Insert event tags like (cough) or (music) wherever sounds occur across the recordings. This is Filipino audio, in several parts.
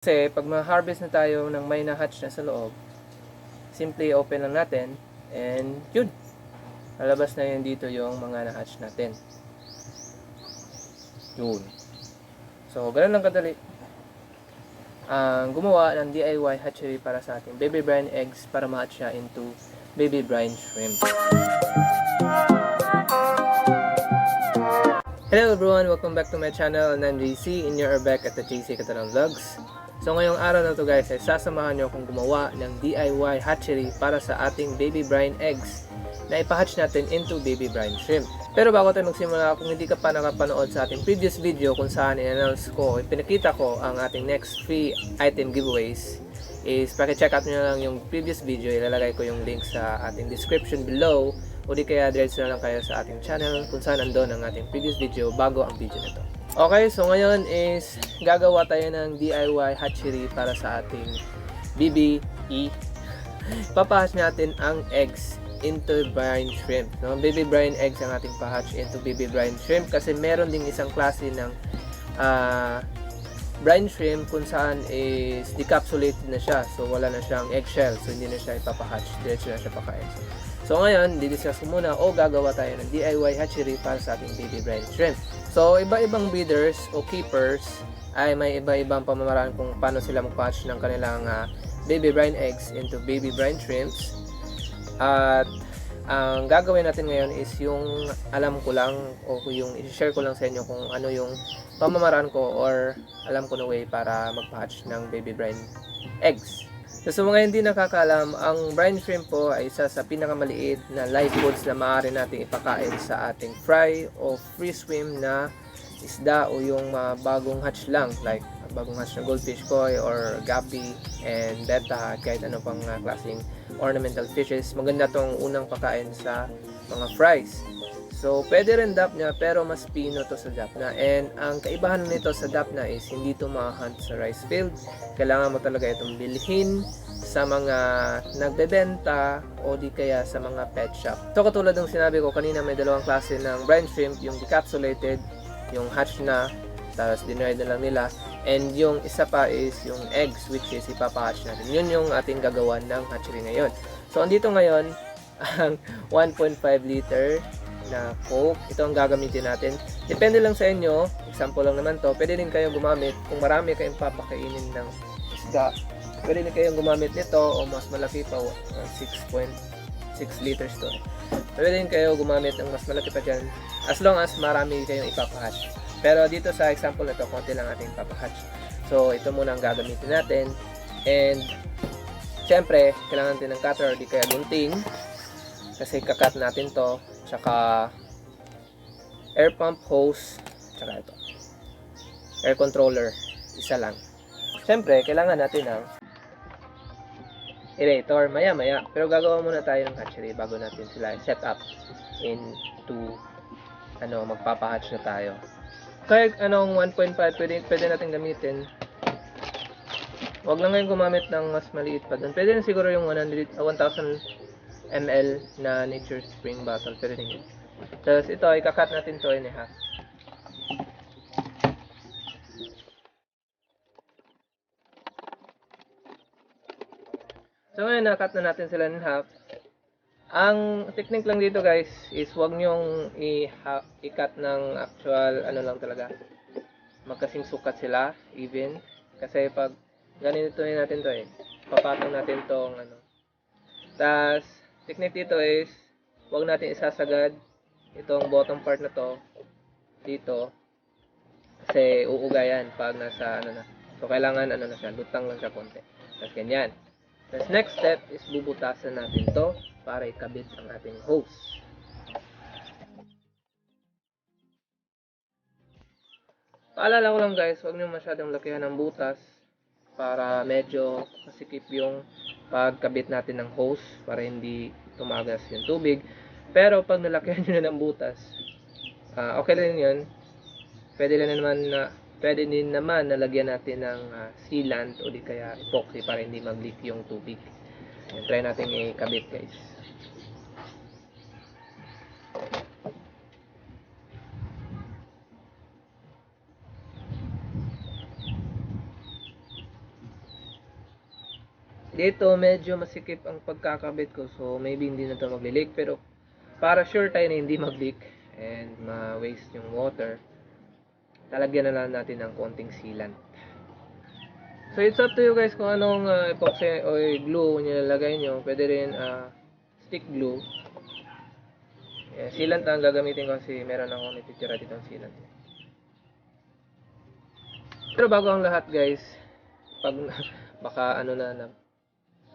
Kasi pag ma-harvest na tayo ng may na-hatch na sa loob, simply open lang natin and yun. Lalabas na yun dito yung mga na-hatch natin. Yun. So, ganun lang kadali. Ang gumawa ng DIY hatchery para sa ating baby brine eggs para ma-hatch siya into baby brine shrimp. Hello everyone! Welcome back to my channel. I'm JC and you're back at the JC Catalan Vlogs. So ngayong araw na to guys ay sasamahan nyo akong gumawa ng DIY hatchery para sa ating baby brine eggs na ipahatch natin into baby brine shrimp. Pero bago tayo magsimula, kung hindi ka pa nakapanood sa ating previous video kung saan in-announce ko, pinakita ko ang ating next free item giveaways is paki-check out nyo lang yung previous video, ilalagay ko yung link sa ating description below o di kaya diretso na lang kayo sa ating channel kung saan andon ang ating previous video bago ang video na to. Okay, so ngayon is gagawa tayo ng DIY hatchery para sa ating BBE. (laughs) Papahatch natin ang eggs into brine shrimp. No? Baby brine eggs ang ating pahatch into baby brine shrimp kasi meron ding isang klase ng ah, brine shrimp kung saan is decapsulated na siya. So wala na siyang eggshell. So hindi na siya ipapahatch. Diretso na siya pakain. So ngayon, didiscuss ko muna o gagawa tayo ng DIY hatchery para sa ating baby brine shrimp. So iba-ibang breeders o keepers ay may iba-ibang pamamaraan kung paano sila mag-patch ng kanilang ah, baby brine eggs into baby brine shrimps. At ang gagawin natin ngayon is yung alam ko lang o yung i-share ko lang sa inyo kung ano yung pamamaraan ko or alam ko na way para mag-patch ng baby brine eggs. So, sa mga hindi nakakaalam, ang brine shrimp po ay isa sa pinakamaliit na live foods na maaari nating ipakain sa ating fry o free swim na isda o yung mga bagong hatch lang like bagong hatch na goldfish koi or gapi and betta kahit ano pang uh, klaseng ornamental fishes. Maganda tong unang pakain sa mga fries so pwede rin dapna pero mas pino to sa dapna and ang kaibahan nito sa dapna is hindi to ma-hunt sa rice field kailangan mo talaga itong bilhin sa mga nagbebenta o di kaya sa mga pet shop. So katulad ng sinabi ko kanina may dalawang klase ng brine shrimp, yung decapsulated, yung hatch na, tapos dinry na lang nila, and yung isa pa is yung eggs which is ipapahatch natin. Yun yung ating gagawa ng hatchery ngayon. So andito ngayon ang (laughs) 1.5 liter na Coke. Ito ang gagamitin natin. Depende lang sa inyo. Example lang naman to. Pwede din kayong gumamit kung marami kayong papakainin ng isda. Pwede din kayong gumamit nito o mas malaki pa. uh, 6.6 liters to. Pwede din kayo gumamit ng mas malaki pa dyan. As long as marami kayong ipapahatch. Pero dito sa example na to, konti lang ating ipapahatch. So, ito muna ang gagamitin natin. And, syempre, kailangan natin ng cutter o di kaya gunting. Kasi kakat natin to. Tsaka, air pump hose. Tsaka ito. Air controller. Isa lang. Syempre, kailangan natin ng aerator maya maya. Pero gagawa muna tayo ng hatchery bago natin sila set up into ano, magpapahatch na tayo. Kahit anong 1.5 pwede, pwede natin gamitin. Huwag lang ngayon gumamit ng mas maliit pa doon. Pwede rin siguro yung 100, ah, 1,000 ml na Nature Spring bottle. Pwede rin yun. Tapos ito, ikakat natin to in half. So ngayon, nakat na natin sila in half. Ang technique lang dito guys is wag nyong i- i-cut ng actual ano lang talaga. Magkasing sukat sila, even. Kasi pag ganito na natin to eh, papatong natin tong ano. Tas technique dito is wag natin isasagad itong bottom part na to dito kasi uugayan pag nasa ano na. So kailangan ano na siya, lutang lang siya konti. Tapos ganyan. Tapos next step is bubutasan natin to para ikabit ang ating hose. Paalala ko lang guys, huwag niyo masyadong lakihan ng butas para medyo masikip yung pagkabit natin ng hose para hindi tumagas yung tubig. Pero pag nalakihan (laughs) nyo na ng butas, ah, okay lang yun. Pwede lang naman na pwede din naman nalagyan natin ng ah, sealant o di kaya epoxy para hindi mag-leak yung tubig. Ayan, try natin ikabit guys. Dito, medyo masikip ang pagkakabit ko. So, maybe hindi na ito magli-leak. Pero, para sure tayo na hindi mag-leak and ma-waste yung water, talagyan na lang natin ng konting sealant. So, it's up to you guys kung anong uh, epoxy o glue nilalagay nyo. Pwede rin uh, stick glue. Yeah, sealant ang gagamitin ko kasi meron ako natitira dito ng sealant. Pero bago ang lahat guys, pag (laughs) baka ano na, na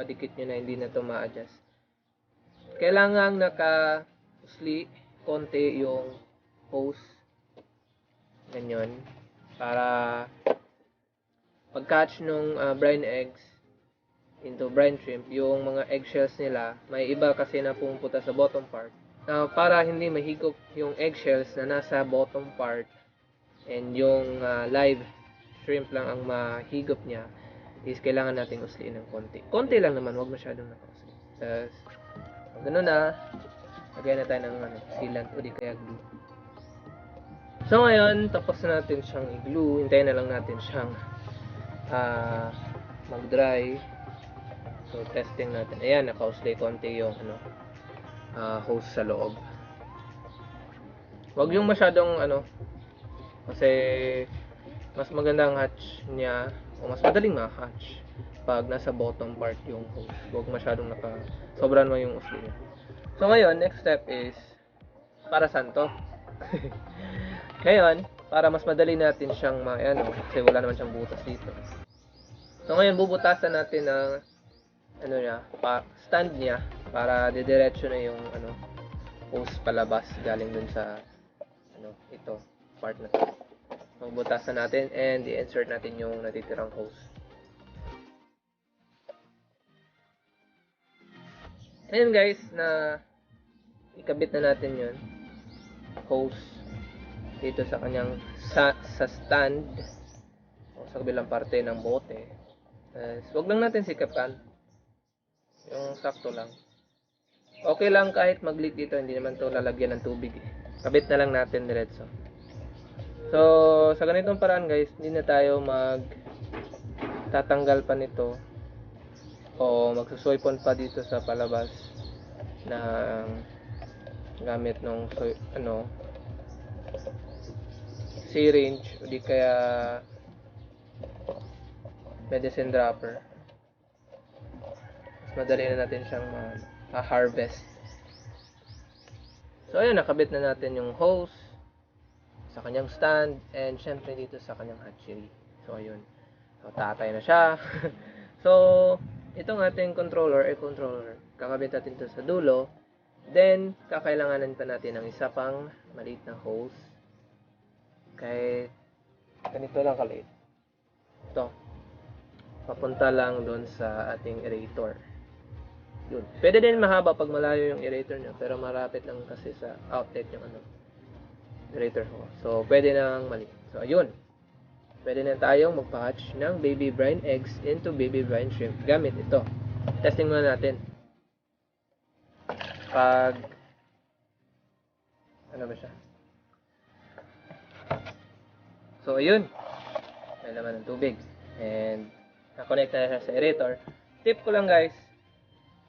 padikit nyo na hindi na to ma-adjust. Kailangan naka usli konti yung hose. Ganyan. Para pag catch nung uh, brine eggs into brine shrimp, yung mga eggshells nila, may iba kasi na pumupunta sa bottom part. Now, para hindi mahigop yung eggshells na nasa bottom part and yung uh, live shrimp lang ang mahigop niya, is kailangan nating usliin ng konti. Konti lang naman, wag masyadong nakausli. Tapos, ganun na, lagyan na tayo ng ano, sealant o di kaya glue. So ngayon, tapos na natin siyang i-glue. Hintayin na lang natin siyang ah mag-dry. So testing natin. Ayan, naka-usli konti yung ano, ah, hose sa loob. Huwag yung masyadong ano, kasi mas maganda ang hatch niya o mas madaling ma-hatch pag nasa bottom part yung hose. Huwag masyadong naka sobrang mo yung usli niya. So ngayon, next step is para saan to? (laughs) ngayon, para mas madali natin siyang ma ano, kasi wala naman siyang butas dito. So ngayon, bubutasan natin ang ano niya, pa, stand niya para didiretso na yung ano hose palabas galing dun sa ano ito part na to. Magbutasan natin and i-insert natin yung natitirang hose. Ayun guys, na ikabit na natin yun. Hose dito sa kanyang sa, sa stand o sa kabilang parte ng bote. Uh, wag lang natin sikapan. Yung sakto lang. Okay lang kahit mag-leak dito, hindi naman to lalagyan ng tubig. eh. Kabit na lang natin diretso. So, sa ganitong paraan guys, hindi na tayo mag tatanggal pa nito o magsusoypon pa dito sa palabas ng gamit ng soy, ano syringe o di kaya medicine dropper. Mas madali na natin siyang ma-harvest. So ayun nakabit na natin yung hose sa kanyang stand and syempre dito sa kanyang hatchery. So ayun. So tatay na siya. (laughs) So itong ating controller ay controller kakabit natin ito sa dulo. Then kakailanganan pa natin ng isa pang maliit na hose. Kahit ganito lang kaliit. Ito. Papunta lang doon sa ating aerator. Yun. Pwede din mahaba pag malayo yung aerator nyo pero marapit lang kasi sa outlet yung ano aerator ko so pwede nang mali. So ayun. Pwede na tayong magpa-hatch ng baby brine eggs into baby brine shrimp gamit ito. Testing muna natin. Pag ano ba siya? So ayun. May laman ng tubig. And na-connect na siya sa aerator. Tip ko lang guys.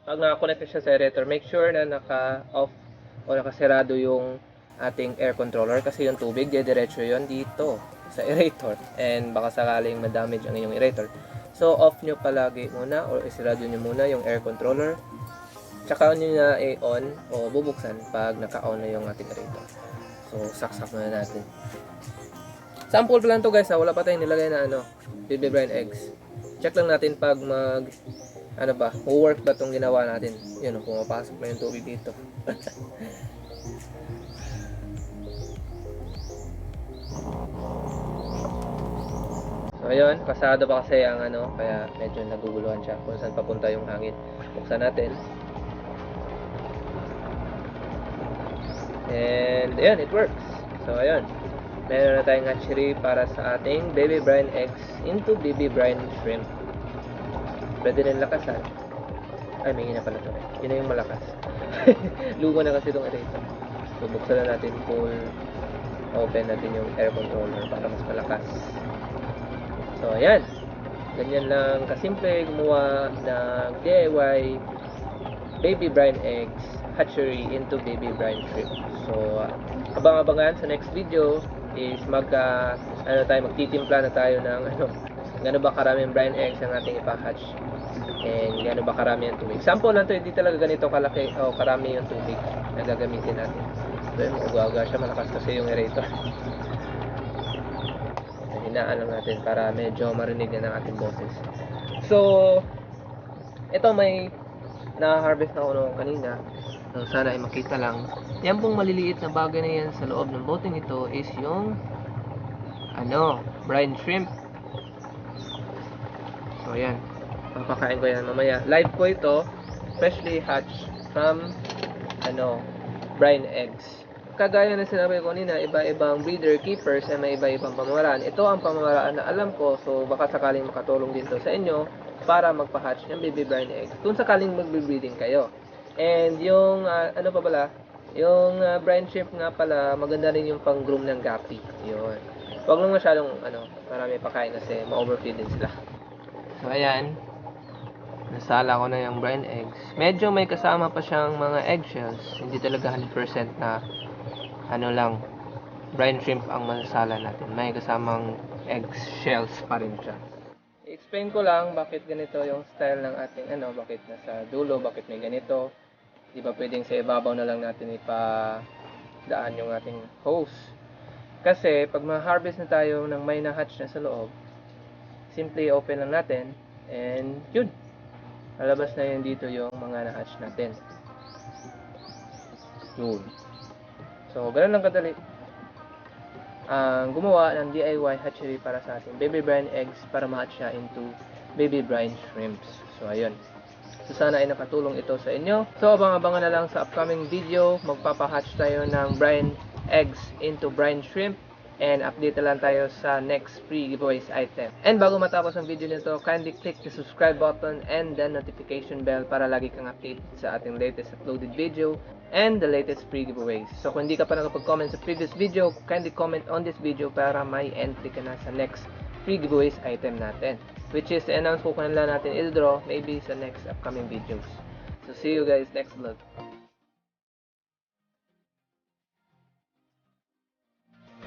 Pag naka-connect na siya sa aerator make sure na naka-off o nakasarado yung ating air controller kasi yung tubig diretso yon dito sa aerator. And baka sakaling ma-damage ang inyong aerator. So off nyo palagi muna or isarado nyo muna yung air controller. Tsaka nyo na i-on o bubuksan pag naka-on na yung ating aerator. So saksak muna natin. Sample pa lang to guys ha. Wala pa tayong nilagay na ano baby brine eggs. Check lang natin pag mag ano ba, work ba tong ginawa natin. Yun pumapasok na yung tubig dito (laughs) So ayun, kasado pa kasi ang ano, kaya medyo naguguluhan siya kung saan papunta yung hangin. Buksan natin. And ayun, it works. So ayun, meron na tayong hatchery para sa ating baby brine eggs into baby brine shrimp. Pwede rin lakasan. Ay, may hina pala to. Yun na yung malakas. (laughs) Lugo na kasi itong aerator. So buksan na natin full open natin yung air controller para mas malakas. So, ayan. ganyan lang kasimple gumawa ng DIY baby brine eggs hatchery into baby brine shrimp. So, uh, abang-abangan sa next video is magka ano tayo magtitimpla na tayo ng ano gaano ba karaming brine eggs ang ating ipa-hatch and gaano ba karami ang tubig. Sample lang to, hindi talaga ganito kalaki o karami yung tubig na gagamitin natin. Yun, ugaga siya, malakas kasi yung aerator. Hinaan lang natin para medyo marinig na ng ating boses. So, ito may na-harvest na noong kanina. So, sana ay makita lang. Yan pong maliliit na bagay na yan sa loob ng boating ito is yung ano, brine shrimp. So, yan. Papakain ko yan mamaya. Live ko ito, freshly hatched from ano, brine eggs. Kagaya na sinabi ko kanina, iba-ibang breeder keepers ay may iba-ibang pamamaraan. Ito ang pamamaraan na alam ko, so baka sakaling makatulong din to sa inyo para magpa-hatch ng baby brine eggs. Kung sakaling magbe-breeding kayo. And yung, ah, ano pa pala, yung uh, brine shrimp nga pala, maganda rin yung pang-groom ng gapi. Yun. Huwag lang masyadong, ano, marami pakain kasi ma-overfeed din sila. So, ayan. Nasala ko na yung brine eggs. Medyo may kasama pa siyang mga eggshells. Hindi talaga 100% na ano lang, brine shrimp ang masasala natin. May kasamang eggshells pa rin siya. I-explain ko lang bakit ganito yung style ng ating ano, bakit nasa dulo, bakit may ganito. Di ba pwedeng sa ibabaw na lang natin ipa-daan yung ating hose. Kasi pag ma-harvest na tayo ng may na-hatch na sa loob, simply open lang natin and yun. Lalabas na yun dito yung mga na-hatch natin. Yun. So, ganun lang kadali. Ang gumawa ng DIY hatchery para sa ating baby brine eggs para ma-hatch siya into baby brine shrimps. So, ayun. So, sana ay nakatulong ito sa inyo. So, abang-abangan na lang sa upcoming video. Magpapahatch tayo ng brine eggs into brine shrimp. And update na lang tayo sa next free giveaways item. And bago matapos ang video nito, kindly click the subscribe button and the notification bell para lagi kang update sa ating latest uploaded video and the latest free giveaways. So kung hindi ka pa nakapag-comment sa previous video, kindly comment on this video para may entry ka na sa next free giveaways item natin. Which is, announce ko kung kailan natin i-draw maybe sa next upcoming videos. So see you guys next vlog.